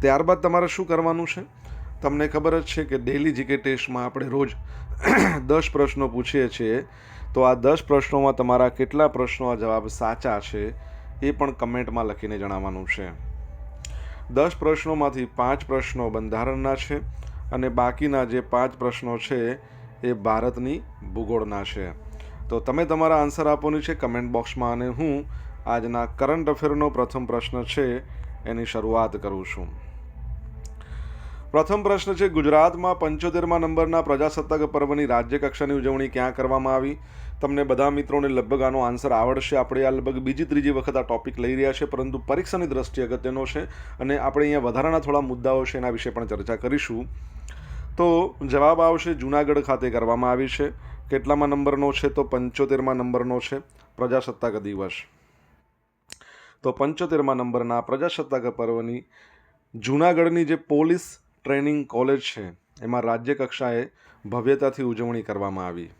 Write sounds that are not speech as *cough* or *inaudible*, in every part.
ત્યારબાદ તમારે શું કરવાનું છે? તમને ખબર જ છે કે ડેલી જીકે ટેસ્ટમાં આપણે રોજ *coughs* દસ પ્રશ્નો પૂછીએ છીએ. તો આ દસ પ્રશ્નોમાં તમારા કેટલા પ્રશ્નો જવાબ સાચા છે એ પણ કમેન્ટમાં લખીને જણાવવાનું છે. દસ પ્રશ્નોમાંથી પાંચ પ્રશ્નો બંધારણના છે અને બાકીના જે પાંચ પ્રશ્નો છે એ ભારતની ભૂગોળના છે. તો તમે તમારા આન્સર આપવાની છે કમેન્ટ બોક્સમાં અને હું આજના કરંટ અફેરનો પ્રથમ પ્રશ્ન છે એની શરૂઆત કરું છું. પ્રથમ પ્રશ્ન છે, ગુજરાતમાં પંચોતેરમાં નંબરના પ્રજાસત્તાક પર્વની રાજ્ય કક્ષાની ઉજવણી ક્યાં કરવામાં આવી? તમને બધા મિત્રોને લગભગ આનો આન્સર આવડશે. આપણે આ લગભગ બીજી ત્રીજી વખત આ ટોપિક લઈ રહ્યા છે, પરંતુ પરીક્ષાની દ્રષ્ટિએ અગત્યનો છે અને આપણે અહીંયા વધારાના થોડા મુદ્દાઓ છે એના વિશે પણ ચર્ચા કરીશું. તો જવાબ આવશે, જુનાગઢ ખાતે કરવામાં આવી છે. કેટલામાં નંબરનો છે? તો પંચોતેરમાં નંબરનો છે. પ્રજાસત્તાક દિવસ. તો પંચોતેરમાં નંબરના પ્રજાસત્તાક પર્વની જૂનાગઢની જે પોલીસ ટ્રેનિંગ કોલેજ છે, એમાં રાજ્ય કક્ષાએ ભવ્યતાથી ઉજવણી કરવામાં આવી.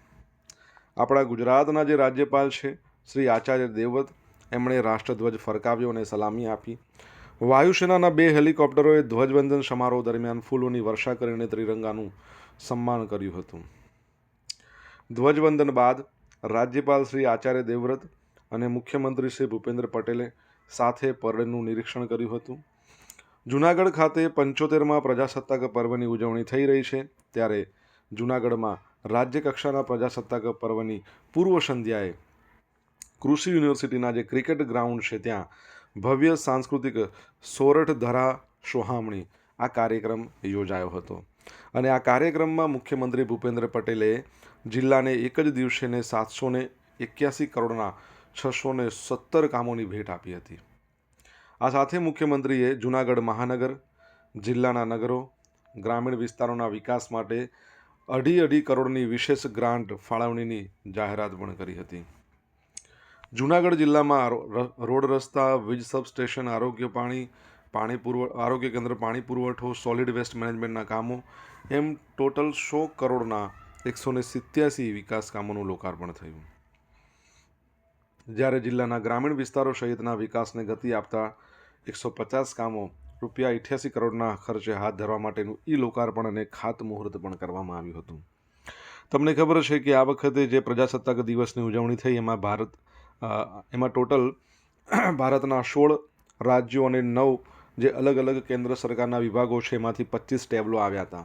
આપણા ગુજરાતના જે રાજ્યપાલ છે, શ્રી આચાર્ય દેવવ્રત, એમણે રાષ્ટ્રધ્વજ ફરકાવ્યો અને સલામી આપી. વાયુસેનાના બે હેલિકોપ્ટરોએ ધ્વજવંદન સમારોહ દરમિયાન ફૂલોની વર્ષા કરીને ત્રિરંગાનું સન્માન કર્યું હતું. ધ્વજવંદન બાદ રાજ્યપાલ શ્રી આચાર્ય દેવવ્રત અને મુખ્યમંત્રી શ્રી ભૂપેન્દ્ર પટેલે સાથે પરેડનું નિરીક્ષણ કર્યું હતું. જૂનાગઢ ખાતે પંચોતેરમાં પ્રજાસત્તાક પર્વની ઉજવણી થઈ રહી છે. ત્યારે જૂનાગઢમાં રાજ્યકક્ષાના પ્રજાસત્તાક પર્વની પૂર્વ સંધ્યાએ કૃષિ યુનિવર્સિટીના જે ક્રિકેટ ગ્રાઉન્ડ છે ત્યાં ભવ્ય સાંસ્કૃતિક સોરઠ ધરા સોહામણી આ કાર્યક્રમ યોજાયો હતો. અને આ કાર્યક્રમમાં મુખ્યમંત્રી ભૂપેન્દ્ર પટેલે જિલ્લાને એક જ દિવસે ને સાતસો ને એક્યાસી કરોડના છસો સત્તર કામોની ભેટ આપી હતી. આ સાથે મુખ્યમંત્રીએ જૂનાગઢ મહાનગર, જિલ્લાના નગરો, ગ્રામીણ વિસ્તારોના વિકાસ માટે અઢી અઢી કરોડની વિશેષ ગ્રાન્ટ ફાળવણીની જાહેરાત પણ કરી હતી. જૂનાગઢ જિલ્લામાં રોડ રસ્તા, વીજ સબસ્ટેશન, આરોગ્ય પાણી પાણી પુરવ, આરોગ્ય કેન્દ્ર, પાણી પુરવઠો સોલિડ વેસ્ટ મેનેજમેન્ટના કામો, એમ ટોટલ સો કરોડના એકસો ને સિત્યાસી વિકાસ કામોનું લોકાર્પણ થયું. જ્યારે જિલ્લાના ગ્રામીણ વિસ્તારો સહિતના વિકાસને ગતિ આપતા એકસો પચાસ કામો રૂપિયા અઠ્યાસી કરોડના ખર્ચે હાથ ધરવા માટેનું ઈ લોકાર્પણ અને ખાતમુહૂર્ત પણ કરવામાં આવ્યું હતું. તમને ખબર છે કે આ વખતે જે પ્રજાસત્તાક દિવસની ઉજવણી થઈ, એમાં ભારત એમાં ટોટલ *coughs* ભારતના સોળ રાજ્યો અને નવ જે અલગ અલગ કેન્દ્ર સરકારના વિભાગો છે, એમાંથી પચીસ ટેબલો આવ્યા હતા.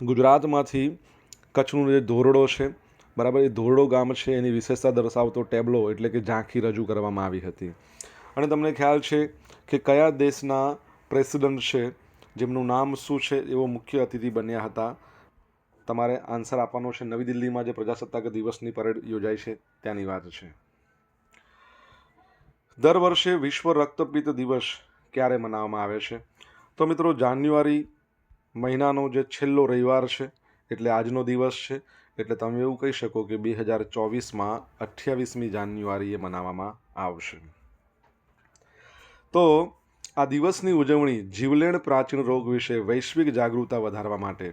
ગુજરાતમાંથી કચ્છનું જે ધોરડો છે, બરાબર, એ ધોરડો ગામ છે, એની વિશેષતા દર્શાવતો ટેબલો એટલે કે ઝાંખી રજૂ કરવામાં આવી હતી. અને તમને ખ્યાલ છે કે કયા દેશના પ્રેસિડન્ટ છે, જેમનું નામ શું છે, એવો મુખ્ય અતિથિ બન્યા હતા? તમારે આન્સર આપવાનો છે. નવી દિલ્હીમાં જે પ્રજાસત્તાક દિવસની પરેડ યોજાય છે, ત્યાંની વાત છે. દર વર્ષે વિશ્વ રક્તપિત્ત દિવસ ક્યારે મનાવવામાં આવે છે? તો મિત્રો, જાન્યુઆરી મહિનાનો જે છેલ્લો રવિવાર છે, એટલે આજનો દિવસ છે, એટલે તમે એવું કહી શકો કે બે હજાર ચોવીસમાં અઠ્યાવીસમી જાન્યુઆરીએ મનાવવામાં આવશે. તો આ દિવસની ઉજવણી જીવલેણ પ્રાચીન રોગ વિશે વૈશ્વિક જાગૃતતા વધારવા માટે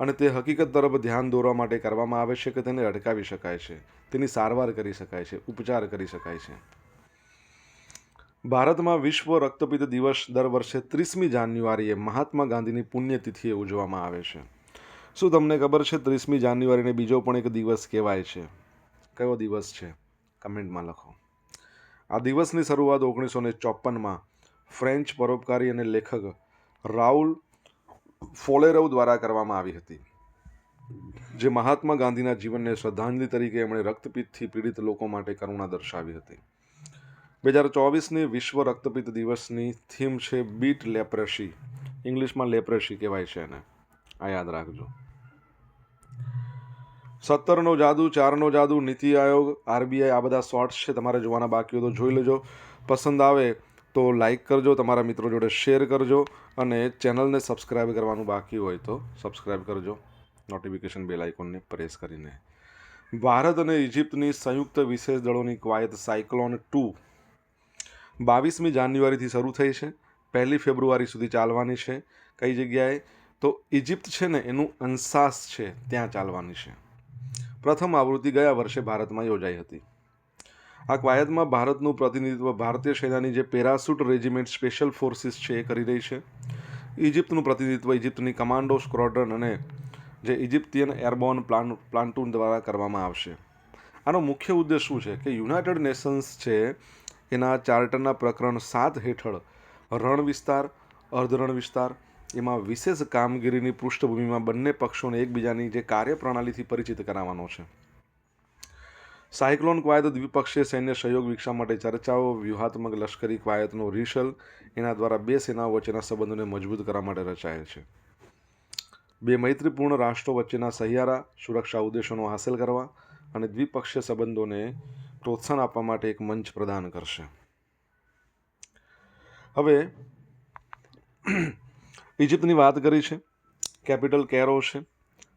અને તે હકીકત તરફ ધ્યાન દોરવા માટે કરવામાં આવે છે કે તેને અટકાવી શકાય છે. તેની સારવાર કરી શકાય છે, ઉપચાર કરી શકાય છે. ભારતમાં વિશ્વ રક્તપિત્ત દિવસ દર વર્ષે ત્રીસમી જાન્યુઆરીએ મહાત્મા ગાંધીની પુણ્યતિથિએ ઉજવવામાં આવે છે. શું તમને ખબર છે ત્રીસમી જાન્યુઆરીને બીજો પણ એક દિવસ કહેવાય છે? કયો દિવસ છે? કમેન્ટમાં લખો. આ દિવસની શરૂઆત ઓગણીસો ને ચોપનમાં ફ્રેન્ચ પરોપકારી અને લેખક રાઉલ ફોલેરવ દ્વારા કરવામાં આવી હતી, જે મહાત્મા ગાંધીના જીવનને શ્રદ્ધાંજલિ તરીકે એમણે રક્તપિત્તથી પીડિત લોકો માટે કરુણા દર્શાવી હતી. બે હજાર ચોવીસની વિશ્વ રક્તપિત્ત દિવસની થીમ છે બીટ લેપ્રેસી, ઇંગ્લિશમાં લેપ્રેસી કહેવાય છે એને. આ યાદ રાખજો. સત્તરનો જાદુ, ચારનો જાદુ, નીતિ આયોગ, આરબીઆઈ, આ બધા શોર્ટ્સ છે તમારે જોવાના બાકી હોય તો જોઈ લેજો. પસંદ આવે તો લાઈક કરજો, તમારા મિત્રો જોડે શેર કરજો અને ચેનલને સબસ્ક્રાઇબ કરવાનું બાકી હોય તો સબસ્ક્રાઇબ કરજો. નોટિફિકેશન બેલ આઇકોનને પ્રેસ કરીને. ભારત અને ઇજિપ્તની સંયુક્ત વિશેષ દળોની કવાયત સાયક્લોન ટુ બાવીસમી જાન્યુઆરીથી શરૂ થઈ છે. પહેલી ફેબ્રુઆરી સુધી ચાલવાની છે કઈ જગ્યાએ? તો ઇજિપ્ત છે ને, એનું અંસાસ છે, ત્યાં ચાલવાની છે. પ્રથમ આવૃત્તિ ગયા વર્ષે ભારતમાં યોજાઈ હતી. આ કવાયતમાં ભારતનું પ્રતિનિધિત્વ ભારતીય સેનાની જે પેરાસૂટ રેજિમેન્ટ સ્પેશિયલ ફોર્સિસ છે એ કરી રહી છે. ઇજિપ્તનું પ્રતિનિધિત્વ ઇજિપ્તની કમાન્ડો, સ્ક્વોડ્રન અને જે ઇજિપ્તિયન એરબોર્ન પ્લાન, પ્લાન્ટૂન દ્વારા કરવામાં આવશે. આનો મુખ્ય ઉદ્દેશ શું છે? કે યુનાઇટેડ નેશન્સ છે એના ચાર્ટરના પ્રકરણ સાત હેઠળ રણ વિસ્તાર અર્ધરણ વિસ્તાર એમાં વિશેષ કામગીરીની પૃષ્ઠભૂમિમાં બંને પક્ષોને એકબીજાની જે કાર્યપ્રણાલીથી પરિચિત કરાવવાનો છે. સાયક્લોન કવાયત દ્વિપક્ષીય સૈન્ય સહયોગ વિકસાવવા માટે ચર્ચાઓ, વ્યૂહાત્મક લશ્કરી કવાયતનો રિશલ, એના દ્વારા બે સેનાઓ વચ્ચેના સંબંધોને મજબૂત કરવા માટે રચાયેલ છે. બે મૈત્રીપૂર્ણ રાષ્ટ્રો વચ્ચેના સહિયારા સુરક્ષા ઉદ્દેશોનો હાંસલ કરવા અને દ્વિપક્ષીય સંબંધોને પ્રોત્સાહન આપવા માટે એક મંચ પ્રદાન કરશે. હવે ઇજિપ્તની વાત કરી છે. કેપિટલ કેરો છે.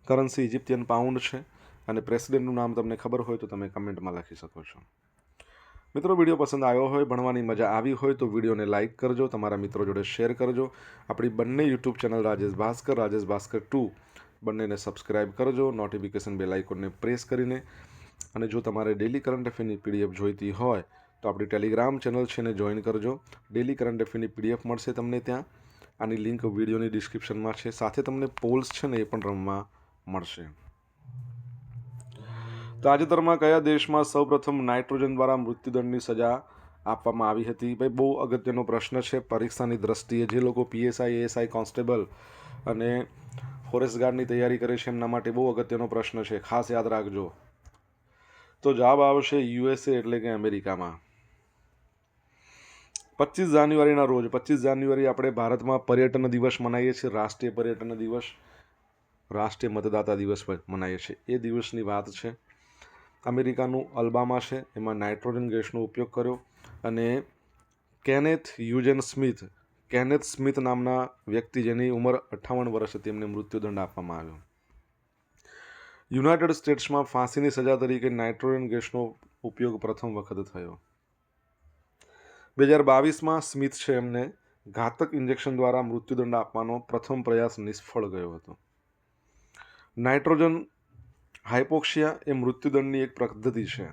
કરન્સી ઇજિપ્તિયન પાઉન્ડ છે. અને પ્રેસિડેન્ટનું નામ તમને ખબર હોય તો તમે કમેન્ટમાં લખી શકો છો. મિત્રો, વીડિયો પસંદ આવ્યો હોય, ભણવાની મજા આવી હોય તો વિડીયોને લાઇક કરજો, તમારા મિત્રો જોડે શેર કરજો. આપણી બંને YouTube channel Rajesh Bhaskar Rajesh Bhaskar two બંનેને સબસ્ક્રાઇબ કરજો, નોટિફિકેશન બેલ આઇકોનને પ્રેસ કરીને. અને જો તમારે ડેલી કરંટ અફેરની પીડીએફ જોઈતી હોય તો આપણી ટેલિગ્રામ ચેનલ છે ને જોઈન કરજો. ડેલી કરંટ અફેરની પીડીએફ મળશે તમને ત્યાં. આની લિંક વિડીયોની ડિસ્ક્રિપ્શનમાં છે. સાથે તમને પોલ્સ છે ને એ પણ રમવા મળશે. તાજેતરમાં કયા દેશમાં સૌપ્રથમ નાઇટ્રોજન દ્વારા મૃત્યુદંડની સજા આપવામાં આવી હતી? ભાઈ, બહુ અગત્યનો પ્રશ્ન છે. પરીક્ષાની દ્રષ્ટિએ જે લોકો પીએસઆઈ એએસઆઈ કોન્સ્ટેબલ અને ફોરેસ્ટ ગાર્ડની તૈયારી કરે છે, એમના માટે બહુ અગત્યનો પ્રશ્ન છે. ખાસ યાદ રાખજો. તો જવાબ આવશે યુએસએ એટલે કે અમેરિકામાં. પચીસ જાન્યુઆરીના રોજ, પચીસ જાન્યુઆરી આપણે ભારતમાં પર્યટન દિવસ મનાવીએ છીએ, રાષ્ટ્રીય પર્યટન દિવસ, રાષ્ટ્રીય મતદાતા દિવસ મનાવીએ છીએ. એ દિવસની વાત છે. અમેરિકાનું અલ્બામા છે, એમાં નાઇટ્રોજન ગેસનો ઉપયોગ કર્યો અને Kenneth Eugene Smith, Kenneth Smith નામના વ્યક્તિ જેની ઉંમર અઠ્ઠાવન વર્ષ હતી એમને મૃત્યુદંડ આપવામાં આવ્યો. યુનાઇટેડ સ્ટેટ્સમાં ફાંસીની સજા તરીકે નાઇટ્રોજન ગેસનો ઉપયોગ પ્રથમ વખત થયો. બે હજાર બાવીસમાં સ્મિથ છે એમને. ઘાતક ઇન્જેક્શન દ્વારા મૃત્યુદંડ આપવાનો પ્રથમ પ્રયાસ નિષ્ફળ ગયો હતો. નાઇટ્રોજન હાઇપોક્સિયા એ મૃત્યુદંડની એક પદ્ધતિ છે,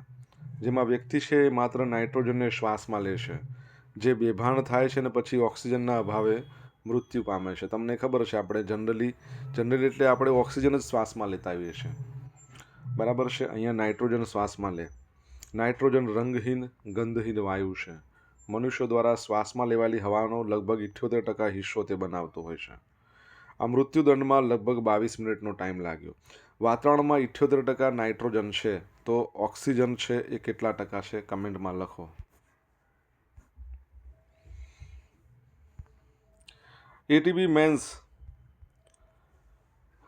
જેમાં વ્યક્તિ છે એ માત્ર નાઇટ્રોજનને શ્વાસમાં લે છે. જે બેભાન થાય છે ને પછી ઓક્સિજનના અભાવે મૃત્યુ પામે છે. તમને ખબર છે આપણે જનરલી જનરલી એટલે આપણે ઓક્સિજન જ શ્વાસમાં લેતા આવીએ છીએ. બરાબર છે? અહીંયા નાઇટ્રોજન શ્વાસમાં લે. નાઇટ્રોજન રંગહીન, ગંધહીન વાયુ છે. મનુષ્યો દ્વારા શ્વાસમાં લેવાયેલી હવાનો લગભગ ઇઠ્યોતેર ટકા હિસ્સો તે બનાવતો હોય છે. આ મૃત્યુદંડમાં લગભગ બાવીસ મિનિટનો ટાઈમ લાગ્યો. વાતાવરણમાં ઇઠ્યોતેર ટકા નાઇટ્રોજન છે, તો ઓક્સિજન છે એ કેટલા ટકા છે કમેન્ટમાં લખો. એટીબી મેન્સ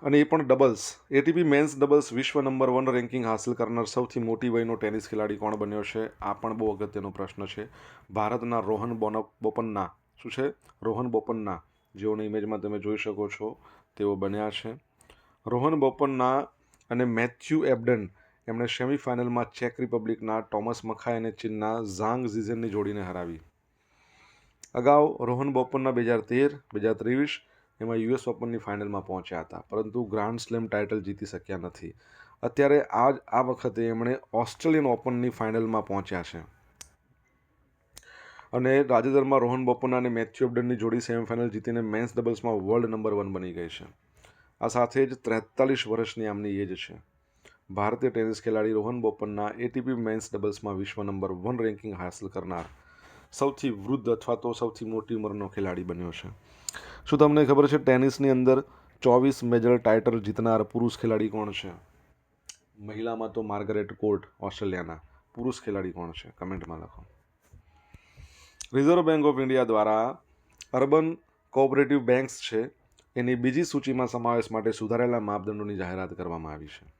અને એ પણ ડબલ્સ એટીપી મેન્સ ડબલ્સ વિશ્વ નંબર વન રેન્કિંગ હાંસલ કરનાર સૌથી મોટી વયનો ટેનિસ ખેલાડી કોણ બન્યો છે? આ પણ બહુ અગત્યનો પ્રશ્ન છે. ભારતના રોહન બોન બોપન્ના. શું છે? રોહન બોપન્ના. જેઓની ઇમેજમાં તમે જોઈ શકો છો, તેઓ બન્યા છે. રોહન બોપન્ના અને મેથ્યુ એબડન એમણે સેમિફાઇનલમાં ચેક રિપબ્લિકના ટોમસ મખાઈ અને ચીનના ઝાંગ ઝિઝનની જોડીને હરાવી. અગાઉ રોહન બોપન્ના બે હજાર તેર, બે હજાર ત્રેવીસ એમાં યુએસ ઓપનની ફાઇનલમાં પહોંચ્યા હતા, પરંતુ ગ્રાન્ડ સ્લેમ ટાઇટલ જીતી શક્યા નથી. અત્યારે આ આ વખતે એમણે ઓસ્ટ્રેલિયન ઓપનની ફાઇનલમાં પહોંચ્યા છે. અને તાજેતરમાં રોહન બોપન્ના અને મેથ્યુ અબડનની જોડી સેમીફાઇનલ જીતીને મેન્સ ડબલ્સમાં વર્લ્ડ નંબર વન બની ગઈ છે. આ સાથે જ ત્રેતાલીસ વર્ષની આમની એજ છે. ભારતીય ટેનિસ ખેલાડી રોહન બોપન્ના એટીપી મેન્સ ડબલ્સમાં વિશ્વ નંબર વન રેન્કિંગ હાંસલ કરનાર સૌથી વૃદ્ધ અથવા તો સૌથી મોટી ઉંમરનો ખેલાડી બન્યો છે. શું તમને ખબર છે ટેનિસની અંદર ચોવીસ મેજર ટાઇટલ જીતનાર પુરુષ ખેલાડી કોણ છે? મહિલામાં તો માર્ગરેટ કોર્ટ ઓસ્ટ્રેલિયાના. પુરુષ ખેલાડી કોણ છે? કમેન્ટમાં લખો. રિઝર્વ બેંક ઓફ ઇન્ડિયા દ્વારા અર્બન કોઓપરેટિવ બેંક્સ છે, એની બીજી સૂચિમાં સમાવેશ માટે સુધારેલા માપદંડોની જાહેરાત કરવામાં આવી છે.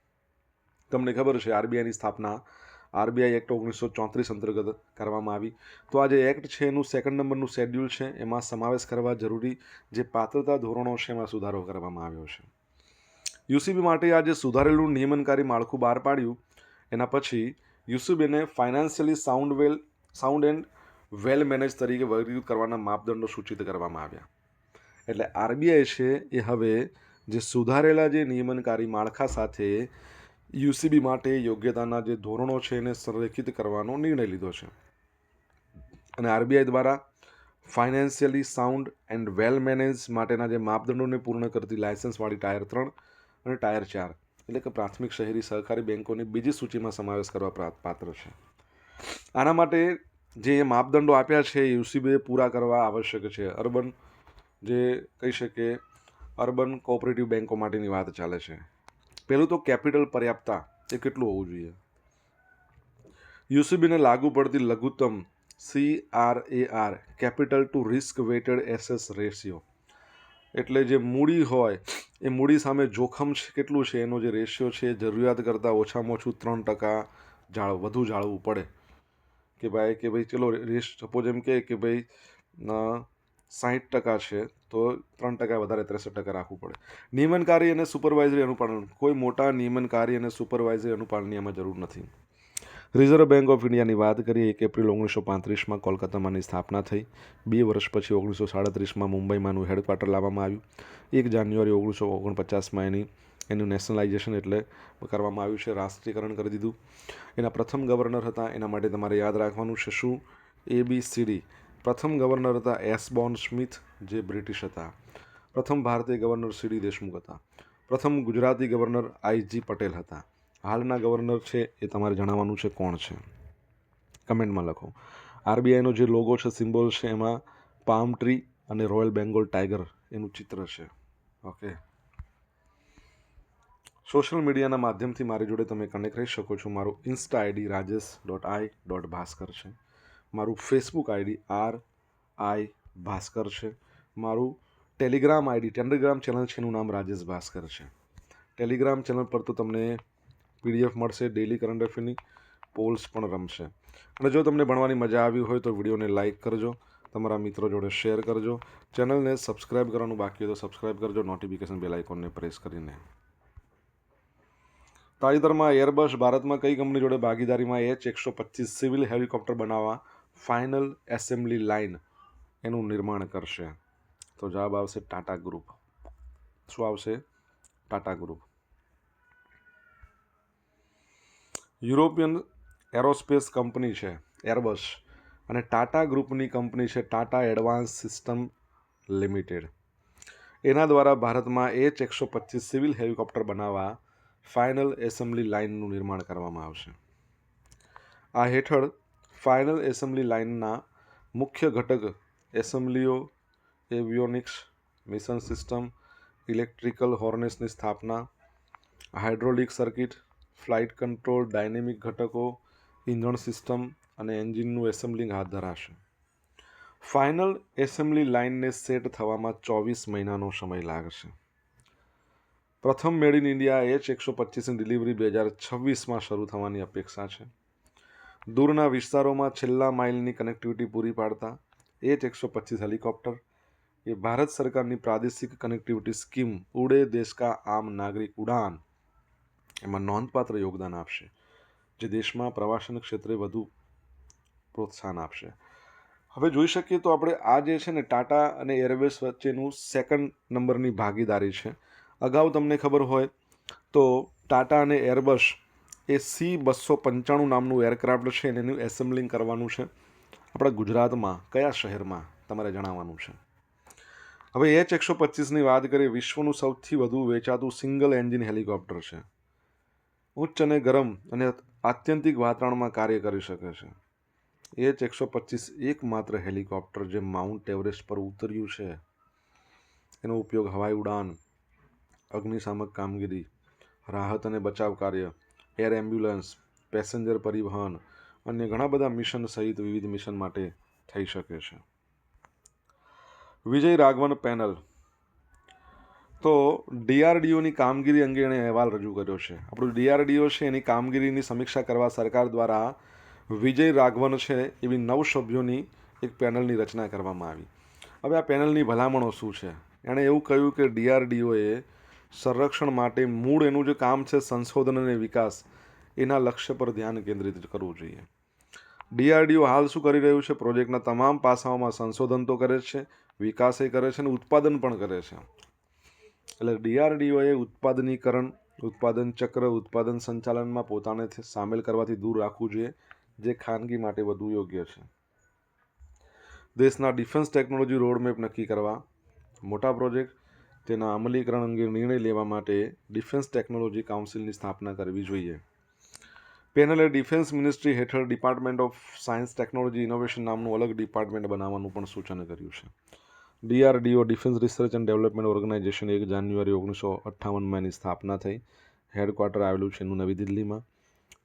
તમને ખબર છે આરબીઆઈની સ્થાપના આરબીઆઈ એક્ટ ઓગણીસો ચોત્રીસ અંતર્ગત કરવામાં આવી. તો આ જે એક્ટ છે એનું સેકન્ડ નંબરનું શેડ્યુલ છે, એમાં સમાવેશ કરવા જરૂરી જે પાત્રતા ધોરણો છે, એમાં સુધારો કરવામાં આવ્યો છે. યુસીબી માટે આ જે સુધારેલું નિયમનકારી માળખું બહાર પાડ્યું. એના પછી યુસીબીને financially sound well sound and well manage તરીકે વર્ગીકૃત કરવાના માપદંડો સૂચિત કરવામાં આવ્યા. એટલે આરબીઆઈ છે એ હવે જે સુધારેલા જે નિયમનકારી માળખા સાથે યુસીબી માટે યોગ્યતાના જે ધોરણો છે એને સંરેખિત કરવાનો નિર્ણય લીધો છે. અને આરબીઆઈ દ્વારા financially sound and well manage માટેના જે માપદંડોને પૂર્ણ કરતી લાયસન્સવાળી ટાયર ત્રણ અને ટાયર ચાર, એટલે કે પ્રાથમિક શહેરી સહકારી બેન્કોની બીજી સૂચિમાં સમાવેશ કરવા પાત્ર છે. આના માટે જે માપદંડો આપ્યા છે યુસીબીએ પૂરા કરવા આવશ્યક છે. અર્બન જે કહી શકે અર્બન કોઓપરેટિવ બેન્કો માટેની વાત ચાલે છે. પહેલું તો કેપિટલ પર્યાપ્તા એ કેટલું હોવું જોઈએ? યુસીબીને લાગુ પડતી લઘુત્તમ C R A R capital to risk weighted ashes ratio એટલે જે મૂડી હોય, એ મૂડી સામે જોખમ છે કેટલું છે? એનો જે રેશિયો છે જરૂરિયાત કરતાં ઓછામાં ઓછું ત્રણ ટકા જાળ, વધુ જાળવવું પડે. કે ભાઈ કે ભાઈ, ચલો રેસ સપોઝ એમ કે ભાઈ સાહીઠ ટકા છે, તો ત્રણ ટકા વધારે, ત્રેસઠ ટકા રાખવું પડે. નિયમનકારી અને સુપરવાઇઝરી અનુપાલન, કોઈ મોટા નિયમનકારી અને સુપરવાઇઝરી અનુપાલનની આમાં જરૂર નથી. રિઝર્વ બેંક ઓફ ઇન્ડિયાની વાત કરીએ, એક એપ્રિલ ઓગણીસો પાંત્રીસમાં કોલકાતામાંની સ્થાપના થઈ. બે વર્ષ પછી ઓગણીસો સાડત્રીસમાં મુંબઈમાંનું હેડક્વાર્ટર લાવવામાં આવ્યું. એક જાન્યુઆરી ઓગણીસો ઓગણપચાસમાં એની, એનું નેશનલાઇઝેશન એટલે કરવામાં આવ્યું છે, રાષ્ટ્રીયકરણ કરી દીધું. એના પ્રથમ ગવર્નર હતા, એના માટે તમારે યાદ રાખવાનું છે શું? એ બી સી ડી પ્રથમ ગવર્નર હતા એસ બોન સ્મિથ, જે બ્રિટિશ હતા. પ્રથમ ભારતીય ગવર્નર સી ડી દેશમુખ હતા. પ્રથમ ગુજરાતી ગવર્નર આઈજી પટેલ હતા. હાલના ગવર્નર છે એ તમારે જણાવવાનું છે કોણ છે? કમેન્ટમાં લખો. આરબીઆઈનો જે લોગો છે સિમ્બોલ છે, એમાં પામ ટ્રી અને રોયલ બેંગોલ ટાઈગર એનું ચિત્ર છે. ઓકે સોશિયલ મીડિયાના માધ્યમથી મારી જોડે તમે કનેક્ટ રહી શકો છો. મારું insta ID Rajesh dot I dot Bhaskar છે. મારું Facebook ID R I Bhaskar છે. મારું ટેલિગ્રામ આઈડી ટેલિગ્રામ ચેનલ છે, એનું નામ રાજેશ ભાસ્કર છે. ટેલિગ્રામ ચેનલ પર તો તમને પીડીએફ મળશે ડેલી કરંટ અફેરની પોલ્સ પણ રમશે. અને જો તમને ભણવાની મજા આવી હોય તો વિડીયોને લાઇક કરજો, તમારા મિત્રો જોડે શેર કરજો. ચેનલને સબસ્ક્રાઇબ કરવાનું બાકી હોય તો સબસ્ક્રાઇબ કરજો નોટિફિકેશન બેલ આઇકોનને પ્રેસ કરીને. તાજેતરમાં એરબસ ભારતમાં કઈ કંપની જોડે ભાગીદારીમાં એચ એકસો પચીસ સિવિલ હેલિકોપ્ટર બનાવવા ફાઇનલ એસેમ્બલી લાઇન એનું નિર્માણ કરશે. તો જવાબ આવશે ટાટા ગ્રુપ. શું આવશે? Tata group. European aerospace company છે, એરબસ, અને ટાટા ગ્રુપની કંપની છે, ટાટા એડવાન્સ સિસ્ટમ લિમિટેડ. એના દ્વારા ભારતમાં એચ એકસો પચીસ સિવિલ હેલિકોપ્ટર બનાવવા ફાઇનલ એસેમ્બલી લાઇનનું નિર્માણ કરવામાં આવશે. આ હેઠળ ફાઇનલ એસેમ્બલી લાઇનના મુખ્ય ઘટક એસેમ્બલીઓ એવિયોનિક્સ મિશન સિસ્ટમ ઇલેક્ટ્રિકલ હોર્નેસની સ્થાપના hydraulic circuit flight control dynamic ઘટકો, ઇંધણ સિસ્ટમ અને એન્જિનનું એસેમ્બલિંગ હાથ ધરાશે. ફાઇનલ એસેમ્બલી લાઇનને સેટ થવામાં ચોવીસ મહિનાનો સમય લાગશે. પ્રથમ મેડ ઇન ઇન્ડિયા એચ એકસો પચીસની ડિલિવરી બે હજાર છવ્વીસમાં શરૂ થવાની અપેક્ષા છે. દૂરના વિસ્તારોમાં છેલ્લા માઇલની કનેક્ટિવિટી પૂરી પાડતા એચ એકસો પચીસ હેલિકોપ્ટર, એ ભારત સરકારની પ્રાદેશિક કનેક્ટિવિટી સ્કીમ ઉડે દેશ કા આમ નાગરિક ઉડાન, એમાં નોંધપાત્ર યોગદાન આપશે, જે દેશમાં પ્રવાસન ક્ષેત્રે વધુ પ્રોત્સાહન આપશે. હવે જોઈ શકીએ તો આપણે આ જે છે ને ટાટા અને એરવેઝ વચ્ચેનું સેકન્ડ નંબરની ભાગીદારી છે. અગાઉ તમને ખબર હોય તો ટાટા અને એરબસ એ સી બસો પંચાણું નામનું એરક્રાફ્ટ છે અને એનું એસેમ્બલિંગ કરવાનું છે. આપણા ગુજરાતમાં કયા શહેરમાં તમારે જણાવવાનું છે? હવે એચ એકસો પચીસની વાત કરીએ, વિશ્વનું સૌથી વધુ વેચાતું સિંગલ એન્જિન હેલિકોપ્ટર છે. ઉચ્ચ અને ગરમ અને આત્યંતિક વાતાવરણમાં કાર્ય કરી શકે છે. એચ એકસો પચીસ એકમાત્ર હેલિકોપ્ટર જે માઉન્ટ એવરેસ્ટ પર ઉતર્યું છે. એનો ઉપયોગ હવાઈ ઉડાન, અગ્નિશામક કામગીરી, રાહત અને બચાવ કાર્ય એર એમ્બ્યુલન્સ, પેસેન્જર પરિવહન અન્ય ઘણા બધા મિશન સહિત વિવિધ મિશન માટે થઈ શકે છે. વિજય રાઘવન પેનલ. તો ડીઆરડીઓની કામગીરી અંગે એણે અહેવાલ રજૂ કર્યો છે. આપણું ડીઆરડીઓ છે એની કામગીરીની સમીક્ષા કરવા સરકાર દ્વારા વિજય રાઘવન છે એવી નવ સભ્યોની એક પેનલની રચના કરવામાં આવી. હવે આ પેનલની ભલામણો શું છે? એણે એવું કહ્યું કે ડીઆરડીઓએ સંરક્ષણ માટે મૂળ એનું જે કામ છે સંશોધન અને વિકાસ, એના લક્ષ્ય પર ધ્યાન કેન્દ્રિત કરવું જોઈએ. ડીઆરડીઓ હાલ શું કરી રહ્યું છે? પ્રોજેક્ટના તમામ પાસાઓમાં સંશોધન તો કરે છે, વિકાસ એ કરે છે અને ઉત્પાદન પણ કરે છે. એટલે ડીઆરડીઓએ ઉત્પાદનીકરણ, ઉત્પાદન ચક્ર, ઉત્પાદન સંચાલનમાં પોતાને સામેલ કરવાથી દૂર રાખવું જોઈએ, જે ખાનગી માટે વધુ યોગ્ય છે. દેશના ડિફેન્સ ટેકનોલોજી રોડમેપ નક્કી કરવા, મોટા પ્રોજેક્ટ તેના અમલીકરણ અંગે નિર્ણય લેવા માટે ડિફેન્સ ટેકનોલોજી કાઉન્સિલની સ્થાપના કરવી જોઈએ. પેનલે ડિફેન્સ મિનિસ્ટ્રી હેઠળ department of science technology innovation નામનું અલગ ડિપાર્ટમેન્ટ બનાવવાનું પણ સૂચન કર્યું છે. DRDO defence research and development organisation એક જાન્યુઆરી ઓગણીસો અઠ્ઠાવનમાં એની સ્થાપના થઈ. હેડક્વાર્ટર આવેલું છે એનું નવી દિલ્હીમાં.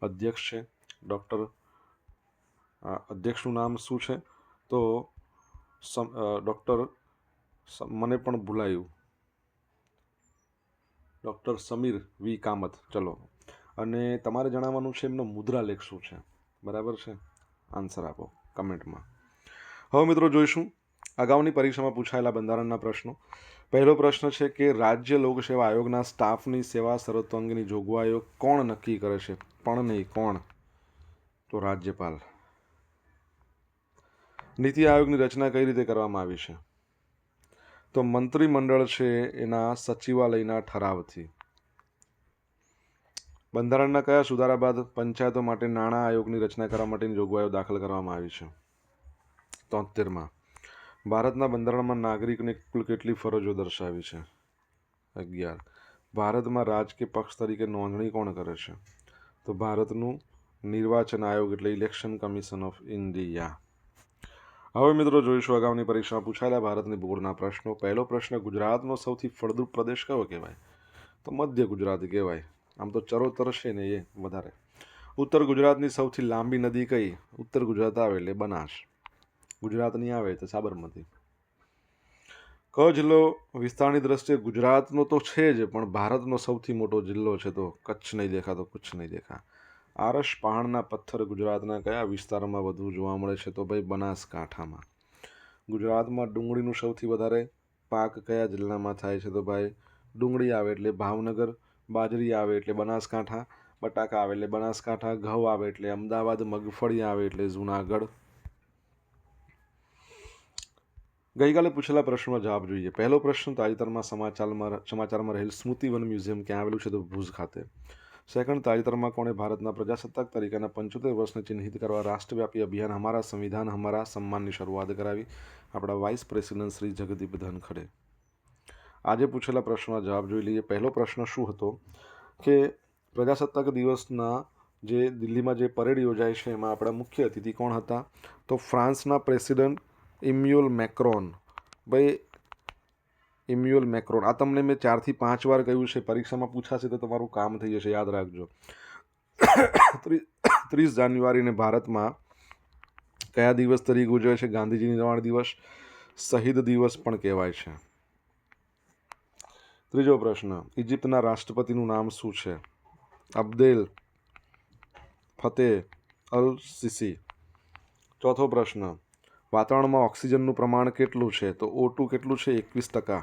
અધ્યક્ષ છે ડૉક્ટર અધ્યક્ષનું નામ શું છે? તો ડૉક્ટર મને પણ ભૂલાયું. Doctor Sameer V Kamat. ચલો. અને તમારે જણાવવાનું છે એમનો મુદ્રાલેખ શું છે? બરાબર છે? આન્સર આપો કમેન્ટમાં. હવે મિત્રો જોઈશું. અગાઉની પરીક્ષામાં પૂછાયેલા બંધારણના પ્રશ્નો. પહેલો પ્રશ્ન છે કે રાજ્ય લોકસેવા આયોગના સ્ટાફની સેવા શરતો અંગેની જોગવાઈઓ કોણ નક્કી કરે છે? પણ નહીં, કોણ? તો રાજ્યપાલ. નીતિ આયોગની રચના કઈ રીતે કરવામાં આવી છે? તો મંત્રીમંડળ છે એના સચિવાલયના ઠરાવથી. બંધારણના કયા સુધારા બાદ પંચાયતો માટે નાણાં આયોગની રચના કરવા માટેની જોગવાઈઓ દાખલ કરવામાં આવી છે? તોતેરમાં. ભારતના બંધારણમાં નાગરિકને કુલ કેટલી ફરજો દર્શાવી છે? અગિયાર. ભારતમાં રાજકીય પક્ષ તરીકે નોંધણી કોણ કરે છે? તો ભારતનું નિર્વાચન આયોગ એટલે ઇલેક્શન કમિશન ઓફ ઇન્ડિયા. હવે મિત્રો જોઈશું અગાઉની પરીક્ષામાં પૂછાયેલા ભારતની ભૂગોળના પ્રશ્નો. પહેલો પ્રશ્ન, ગુજરાતનો સૌથી ફળદ્રુપ પ્રદેશ કયો કહેવાય? તો મધ્ય ગુજરાત કહેવાય. આમ તો ચરોતર છે ને એ વધારે. ઉત્તર ગુજરાતની સૌથી લાંબી નદી કઈ? ઉત્તર ગુજરાત આવે એટલે બનાસ. ગુજરાતની આવે તો સાબરમતી. કયો જિલ્લો વિસ્તારની દ્રષ્ટિએ ગુજરાતનો તો છે જ, પણ ભારતનો સૌથી મોટો જિલ્લો છે તો કચ્છ નહીં દેખાતો, કચ્છ નહીં દેખા. આરસ પહાડના પથ્થર ગુજરાતના કયા વિસ્તારમાં વધુ જોવા મળે છે? તો ભાઈ બનાસકાંઠામાં. ગુજરાતમાં ડુંગળીનું સૌથી વધારે પાક કયા જિલ્લામાં થાય છે? તો ભાઈ ડુંગળી આવે એટલે ભાવનગર, બાજરી આવે એટલે બનાસકાંઠા, બટાકા આવે એટલે બનાસકાંઠા, ઘઉં આવે એટલે અમદાવાદ, મગફળી આવે એટલે જુનાગઢ. ગઈકાલે પૂછેલા પ્રશ્નનો જવાબ જોઈએ. પહેલો પ્રશ્ન તાજેતરમાં સમાચારમાં સમાચારમાં રહેલ સ્મૃતિવન મ્યુઝિયમ ક્યાં આવેલું છે? તો ભુજ ખાતે. સેકન્ડ તાજેતરમાં કોણે ભારતના પ્રજાસત્તાક તરીકેના પંચોતેર વર્ષને ચિહ્નિત કરવા રાષ્ટ્રવ્યાપી અભિયાન અમારા સંવિધાન અમારા સન્માનની શરૂઆત કરાવી. આપણા વાઇસ પ્રેસિડેન્ટ શ્રી જગદીપ ધનખડે. આજે પૂછેલા પ્રશ્નના જવાબ જોઈ લઈએ. પહેલો પ્રશ્ન શું હતો? કે પ્રજાસત્તાક દિવસના જે દિલ્હીમાં જે પરેડ યોજાય છે, એમાં આપણા મુખ્ય અતિથિ કોણ હતા? તો ફ્રાન્સના પ્રેસિડન્ટ ઇમ્યુઅલ મેક્રોન. ભાઈ ઇમ્યુઅલ મેક્રોન. આ તમને મેં ચારથી પાંચ વાર કહ્યું છે, પરીક્ષામાં પૂછાશે તો તમારું કામ થઈ જશે, યાદ રાખજો. ત્રીસ જાન્યુઆરીને ભારતમાં કયા દિવસ તરીકે ઉજવે છે? ગાંધીજી નિર્વાણ દિવસ, શહીદ દિવસ પણ કહેવાય છે. ત્રીજો પ્રશ્ન ઇજિપ્તના રાષ્ટ્રપતિનું નામ શું છે? અબ્દેલ ફતેહ અલ સિસી ચોથો પ્રશ્ન, વાતાવરણમાં ઓક્સિજનનું પ્રમાણ કેટલું છે? તો ઓટુ કેટલું છે? એકવીસ ટકા.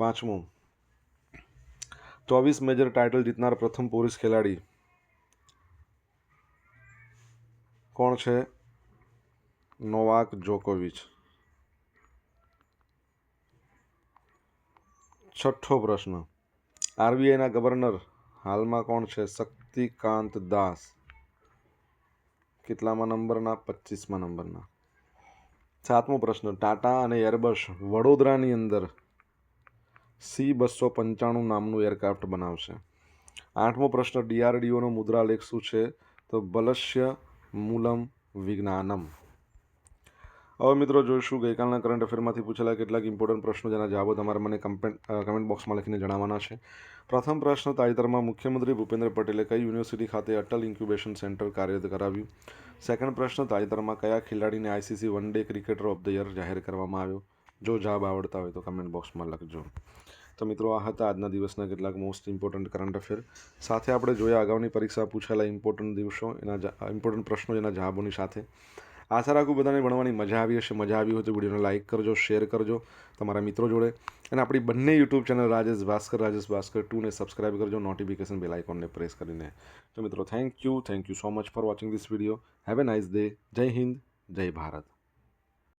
પાંચમું. ચોવીસ મેજર ટાઇટલ જીતનાર પ્રથમ પુરુષ ખેલાડી કોણ છે? નોવાક જોકોવિચ. છઠ્ઠો પ્રશ્ન. આરબીઆઈના ગવર્નર હાલમાં કોણ છે? શક્તિકાંત દાસ. કેટલામાં નંબરના? પચીસમાં નંબરના. સાતમો પ્રશ્ન. ટાટા અને એરબસ વડોદરાની અંદર સી બસો પંચાણું નામનું એરક્રાફ્ટ બનાવશે. આઠમો પ્રશ્ન, ડીઆરડીઓનો મુદ્રાલેખ શું છે? તો બલસ્ય મૂલમ વિજ્ઞાનમ. હવે મિત્રો જોઈશું, ગઈકાલના કરંટ અફેરમાંથી પૂછેલા કેટલાક ઇમ્પોર્ટન્ટ પ્રશ્નો જેના જવાબો તમારે મને કમેન્ટ બોક્સમાં લખીને જણાવવાના છે. પ્રથમ પ્રશ્ન, તાજેતરમાં મુખ્યમંત્રી ભૂપેન્દ્ર પટેલે કઈ યુનિવર્સિટી ખાતે અટલ ઇન્ક્યુબેશન સેન્ટર કાર્યરત કરાવ્યું? સેકન્ડ પ્રશ્ન, તાજેતરમાં કયા ખેલાડીને ICC one day cricketer of the year જાહેર કરવામાં આવ્યો? જો જવાબ આવડતા હોય તો કમેન્ટ બોક્સમાં લખજો. તો મિત્રો, આ હતા આજના દિવસના કેટલાક મોસ્ટ ઇમ્પોર્ટન્ટ કરંટ અફેર સાથે આપણે જોયા અગાઉની પરીક્ષા પૂછાયેલા ઇમ્પોર્ટન્ટ દિવસો, એના ઇમ્પોર્ટન્ટ પ્રશ્નો એના જવાબોની સાથે. આશા રાખું બધાને ભણવાની મજા આવી હશે. મજા આવી હોય તો વિડીયોને લાઇક કરજો શેર કરજો તમારા મિત્રો જોડે. અને આપણી બંને યુટ્યુબ ચેનલ રાજેશ ભાસ્કર રાજેશ ભાસ્કર ટુને સબસ્ક્રાઇબ કરજો નોટિફિકેશન બેલ આઇકોનને પ્રેસ કરીને. તો મિત્રો thank you thank you so much for watching this video have a nice day જય હિન્દ, જય ભારત.